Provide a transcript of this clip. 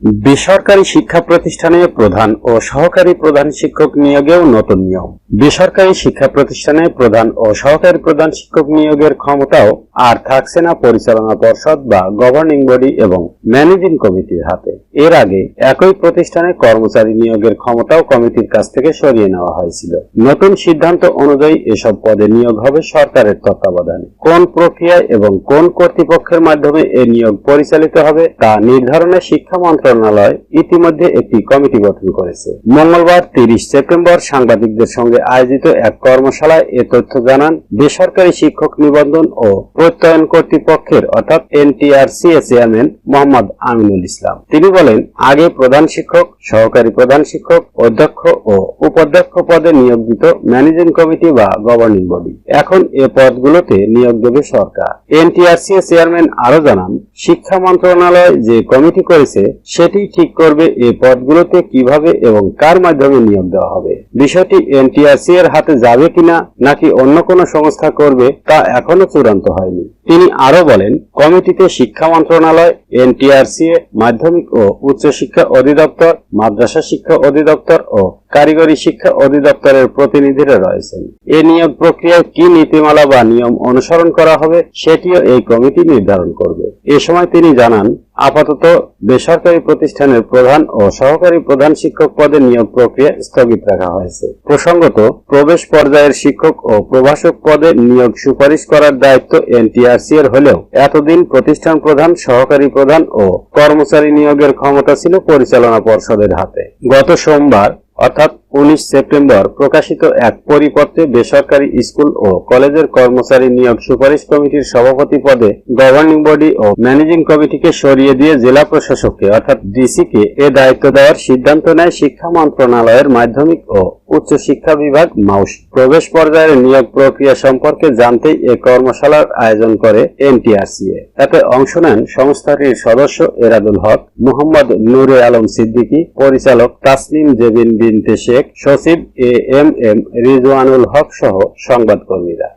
বেসরকারি শিক্ষা প্রতিষ্ঠানে প্রধান ও সহকারী প্রধান শিক্ষক নিয়োগেও নতুন নিয়ম। বেসরকারি শিক্ষা প্রতিষ্ঠানে প্রধান ও সহকারী প্রধান শিক্ষক নিয়োগের ক্ষমতাও আর থাকছে না পরিচালনা পর্ষদ বা গভর্নিং বডি এবং ম্যানেজিং কমিটির হাতে। এর আগে একই প্রতিষ্ঠানে কর্মচারী নিয়োগের ক্ষমতাও কমিটির কাছ থেকে সরিয়ে নেওয়া হয়েছিল। নতুন সিদ্ধান্ত অনুযায়ী এসব পদে নিয়োগ হবে সরকারের তত্ত্বাবধানে। কোন প্রক্রিয়ায় এবং কোন কর্তৃপক্ষের মাধ্যমে এ নিয়োগ পরিচালিত হবে তা নির্ধারণে শিক্ষা মন্ত্রণালয় ইতিমধ্যে একটি কমিটি গঠন করেছে। মঙ্গলবার তিরিশ সেপ্টেম্বর সাংবাদিকদের সঙ্গে আয়োজিত এক কর্মশালায় এ তথ্য জানান বেসরকারি শিক্ষক নিবন্ধন ও প্রত্যয়ন কর্তৃপক্ষের, অর্থাৎ এনটিআরসি চেয়ারম্যান মোহাম্মদ আমিনুল ইসলাম। তিনি বলেন, আগে প্রধান শিক্ষক, সহকারী প্রধান শিক্ষক, অধ্যক্ষ ও উপাধ্যক্ষ পদে নিয়োগ দিত ম্যানেজিং কমিটি বা গভর্নিং বডি। এখন এ পদগুলোতে নিয়োগ দেবে সরকার। এনটিআরসি চেয়ারম্যান আরও জানান, শিক্ষা মন্ত্রণালয় যে কমিটি করেছে সেটি ঠিক করবে এই পদগুলোতে কীভাবে এবং কার মাধ্যমে নিয়োগ দেওয়া হবে। বিষয়টি এনটিআরসি এর হাতে যাবে কিনা নাকি অন্য কোনো সংস্থা করবে তা এখনও চূড়ান্ত হয়নি। তিনি আরও বলেন, কমিটিতে শিক্ষা মন্ত্রণালয়, এনটিআরসি মাধ্যমিক ও উচ্চ শিক্ষা অধিদপ্তর, মাদ্রাসা শিক্ষা অধিদপ্তর ও কারিগরি শিক্ষা অধিদপ্তরের প্রতিনিধিরা রয়েছেন। এ নিয়োগ প্রক্রিয়ায় কি নীতিমালা বা নিয়ম অনুসরণ করা হবে সেটিও এই কমিটি নির্ধারণ করবে। এ সময় তিনি জানান, আপাতত বেসরকারি প্রতিষ্ঠানের প্রধান ও সহকারী প্রধান শিক্ষক পদে নিয়োগ প্রক্রিয়া স্থগিত রাখা হয়েছে। প্রসঙ্গত, প্রবেশ পর্যায়ের শিক্ষক ও প্রভাষক পদে নিয়োগ সুপারিশ করার দায়িত্ব এনটিআরসি এর হলেও এতদিন প্রতিষ্ঠান প্রধান, সহকারী প্রধান ও কর্মচারী নিয়োগের ক্ষমতা ছিল পরিচালনা পর্ষদের হাতে। গত সোমবার, অর্থাৎ উনিশ সেপ্টেম্বর প্রকাশিত এক পরিপত্রে বেসরকারি স্কুল ও কলেজের কর্মচারী নিয়োগ সুপারিশ কমিটির সভাপতি পদে গভর্নিং বডি ও ম্যানেজিং কমিটিকে সরিয়ে দিয়ে জেলা প্রশাসককে, অর্থাৎ ডিসি কে এ দায়িত্ব দেওয়ার সিদ্ধান্ত নেয় শিক্ষা মন্ত্রণালয়ের মাধ্যমিক ও উচ্চ শিক্ষা বিভাগ মাউস। প্রবেশ পর্যায়ের নিয়োগ প্রক্রিয়া সম্পর্কে জানতেই এ কর্মশালার আয়োজন করে এনটিআরসিএ। এতে অংশ নেন সংস্থাটির সদস্য এরাদুল হক, মোহাম্মদ নূরে আলম সিদ্দিকী, পরিচালক তাসলিম জেবিন বিনতে শেখ সচিব A M M Rizwanul Haque সহ সংবাদকর্মীরা।